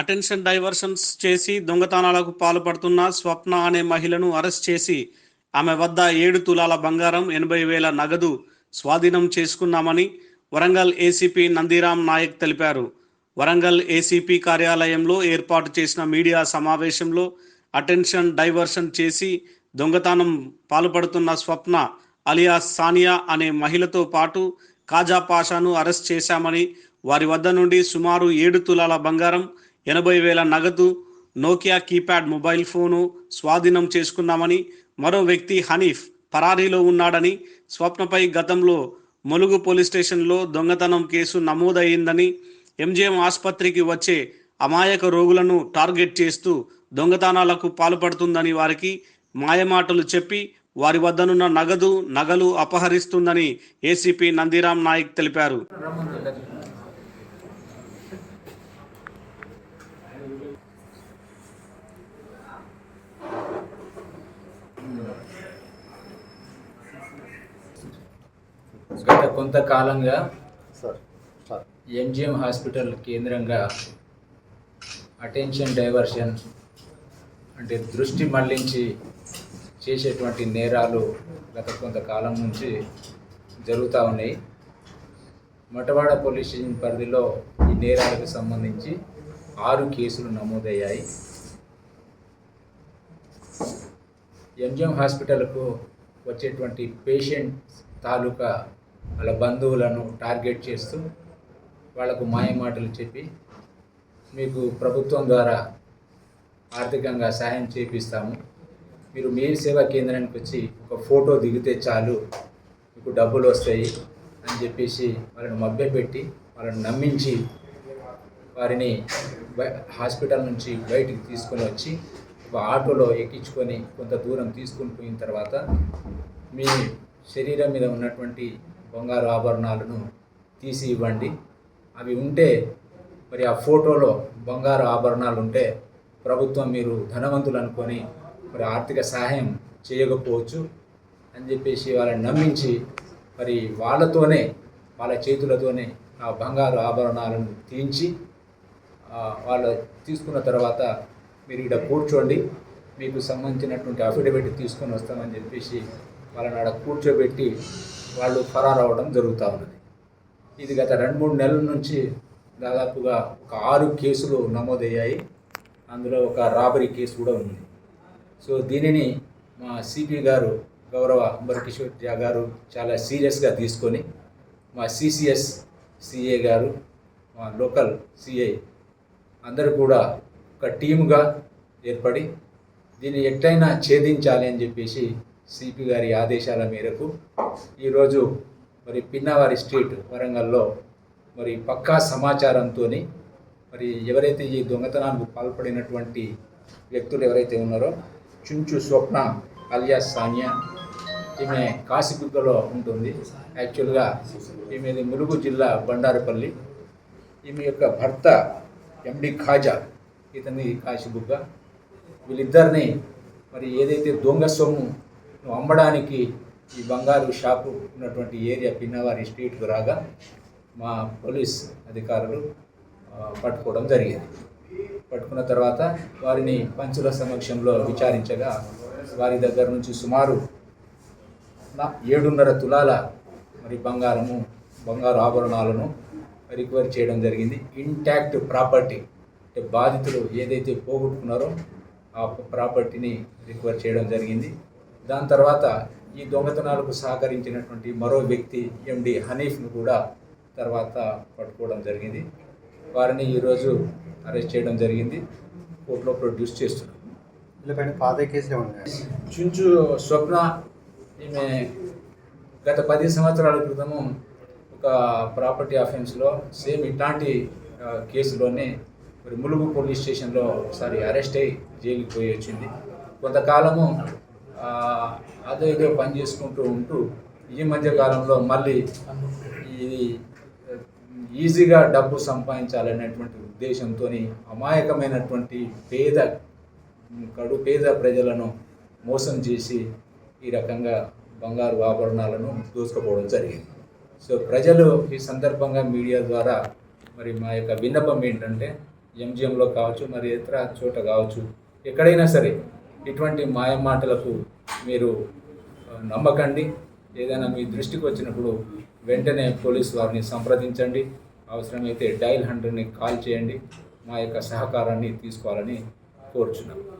Attention diversions చేసి దొంగతనాలకు పాల్పడుతున్న స్వప్న అనే మహిళను అరెస్ట్ చేసి ఆమె వద్ద ఏడు తులాల బంగారం ఎనభై వేల నగదు స్వాధీనం చేసుకున్నామని వరంగల్ ఏసీపీ నందిరామ్ నాయక్ తెలిపారు. వరంగల్ ఏసీపీ కార్యాలయంలో ఏర్పాటు చేసిన మీడియా సమావేశంలో అటెన్షన్ డైవర్షన్ చేసి దొంగతనం పాల్పడుతున్న స్వప్న అలియా సానియా అనే మహిళతో పాటు కాజా పాషాను అరెస్ట్ చేశామని వారి వద్ద నుండి సుమారు ఏడు తులాల బంగారం ఎనభై వేల నగదు నోకియా కీప్యాడ్ మొబైల్ ఫోను స్వాధీనం చేసుకున్నామని మరో వ్యక్తి హనీఫ్ పరారీలో ఉన్నాడని స్వప్నపై గతంలో ములుగు పోలీస్ స్టేషన్లో దొంగతనం కేసు నమోదయ్యిందని ఎంజిఎం ఆసుపత్రికి వచ్చే అమాయక రోగులను టార్గెట్ చేస్తూ దొంగతనాలకు పాల్పడుతుందని వారికి మాయమాటలు చెప్పి వారి వద్దనున్న నగదు నగలు అపహరిస్తుందని ఏసీపీ నందిరామ్ నాయక్ తెలిపారు గత కొంతకాలంగా ఎంజిఎం హాస్పిటల్ కేంద్రంగా అటెన్షన్ డైవర్షన్ అంటే దృష్టి మళ్ళించి చేసేటువంటి నేరాలు గత కొంతకాలం నుంచి జరుగుతూ ఉన్నాయి. మటవాడ పోలీస్ స్టేషన్ పరిధిలో ఈ నేరాలకు సంబంధించి ఆరు కేసులు నమోదయ్యాయి. ఎంజిఎం హాస్పిటల్కు వచ్చేటువంటి పేషెంట్ తాలూకా వాళ్ళ బంధువులను టార్గెట్ చేస్తూ వాళ్ళకు మాయమాటలు చెప్పి మీకు ప్రభుత్వం ద్వారా ఆర్థికంగా సహాయం చేపిస్తాము. మీరు మీ సేవా కేంద్రానికి వచ్చి ఒక ఫోటో దిగితే చాలు మీకు డబ్బులు వస్తాయి అని చెప్పేసి వాళ్ళని మభ్యపెట్టి వాళ్ళని నమ్మించి వారిని హాస్పిటల్ నుంచి బయటికి తీసుకొని వచ్చి ఒక ఆటోలో ఎక్కించుకొని కొంత దూరం తీసుకొని పోయిన తర్వాత మీ శరీరం మీద ఉన్నటువంటి బంగారు ఆభరణాలను తీసి ఇవ్వండి. అవి ఉంటే మరి ఆ ఫోటోలో బంగారు ఆభరణాలు ఉంటే ప్రభుత్వం మీరు ధనవంతులు అనుకొని మరి ఆర్థిక సహాయం చేయకపోవచ్చు అని చెప్పేసి వాళ్ళని నమ్మించి మరి వాళ్ళతోనే వాళ్ళ చేతులతోనే ఆ బంగారు ఆభరణాలను తీయించి వాళ్ళు తీసుకున్న తర్వాత మీరు ఇక్కడ కూర్చోండి. మీకు సంబంధించినటువంటి అఫిడవిట్ తీసుకొని వస్తామని చెప్పేసి వాళ్ళని ఆడ కూర్చోబెట్టి వాళ్ళు ఫరారు అవ్వడం జరుగుతూ ఉన్నది. ఇది గత రెండు మూడు నెలల నుంచి దాదాపుగా ఒక ఆరు కేసులు నమోదయ్యాయి. అందులో ఒక రాబరీ కేసు కూడా ఉంది. సో దీనిని మా సిపి గారు గౌరవ అంబరకిషోర్ జా గారు చాలా సీరియస్గా తీసుకొని మా సిసిఎస్ సిఏ గారు మా లోకల్ సిఐ అందరూ కూడా ఒక టీముగా ఏర్పడి దీన్ని ఎట్టయినా ఛేదించాలి అని చెప్పేసి సిపి గారి ఆదేశాల మేరకు ఈరోజు మరి పిన్నవారి స్ట్రీట్ వరంగల్లో మరి పక్కా సమాచారంతో మరి ఎవరైతే ఈ దొంగతనానికి పాల్పడినటువంటి వ్యక్తులు ఎవరైతే ఉన్నారో చుంచు స్వప్న అలియా సానియా ఈమె కాశీబుగ్గలో ఉంటుంది. యాక్చువల్గా ఈమెది ములుగు జిల్లా బండారపల్లి. ఈమె యొక్క భర్త ఎండి ఖాజా ఇతని కాశీబుగ్గ వీళ్ళిద్దరిని మరి ఏదైతే దొంగ సొమ్ము నువ్వు అమ్మడానికి ఈ బంగారు షాపు ఉన్నటువంటి ఏరియా పిన్నవారి స్ట్రీట్కు రాగా మా పోలీస్ అధికారులు పట్టుకోవడం జరిగింది. పట్టుకున్న తర్వాత వారిని పంచుల సమక్షంలో విచారించగా వారి దగ్గర నుంచి సుమారు ఏడున్నర తులాల మరి బంగారము బంగారు ఆభరణాలను రికవర్ చేయడం జరిగింది. ఇంటాక్ట్ ప్రాపర్టీ అంటే బాధితులు ఏదైతే పోగొట్టుకున్నారో ఆ ప్రాపర్టీని రికవర్ చేయడం జరిగింది. దాని తర్వాత ఈ దొంగతనాలకు సహకరించినటువంటి మరో వ్యక్తి ఎండి హనీఫ్ను కూడా తర్వాత పట్టుకోవడం జరిగింది. వారిని ఈరోజు అరెస్ట్ చేయడం జరిగింది. కోర్టులో ప్రొడ్యూస్ చేస్తున్నాం వీళ్ళపైన పాత ఏమన్నా చుంచు స్వప్న ఈమె గత పది సంవత్సరాల క్రితము ఒక ప్రాపర్టీ అఫెన్స్లో సేమ్ ఇట్లాంటి కేసులోనే మరి ములుగు పోలీస్ స్టేషన్లో ఒకసారి అరెస్ట్ అయ్యి జైలుకి పోయి వచ్చింది. కొంతకాలము అదో ఇదో పని చేసుకుంటూ ఉంటూ ఈ మధ్య కాలంలో మళ్ళీ ఇది ఈజీగా డబ్బు సంపాదించాలనేటువంటి ఉద్దేశంతో అమాయకమైనటువంటి పేద కడు పేద ప్రజలను మోసం చేసి ఈ రకంగా బంగారు ఆభరణాలను దోసుకుపోవడం జరిగింది. సో ప్రజలు ఈ సందర్భంగా మీడియా ద్వారా మరి మా యొక్క విన్నపం ఏంటంటే ఎంజిఎంలో కావచ్చు మరి ఇతర చోట కావచ్చు ఎక్కడైనా సరే ఇటువంటి మాయ మాటలకు మీరు నమ్మకండి. ఏదైనా మీ దృష్టికి వచ్చినప్పుడు వెంటనే పోలీస్ వారిని సంప్రదించండి. అవసరమైతే డైల్ హండ్రెడ్ని కాల్ చేయండి. మా యొక్క సహకారాన్ని తీసుకోవాలని కోరుచున్నాను.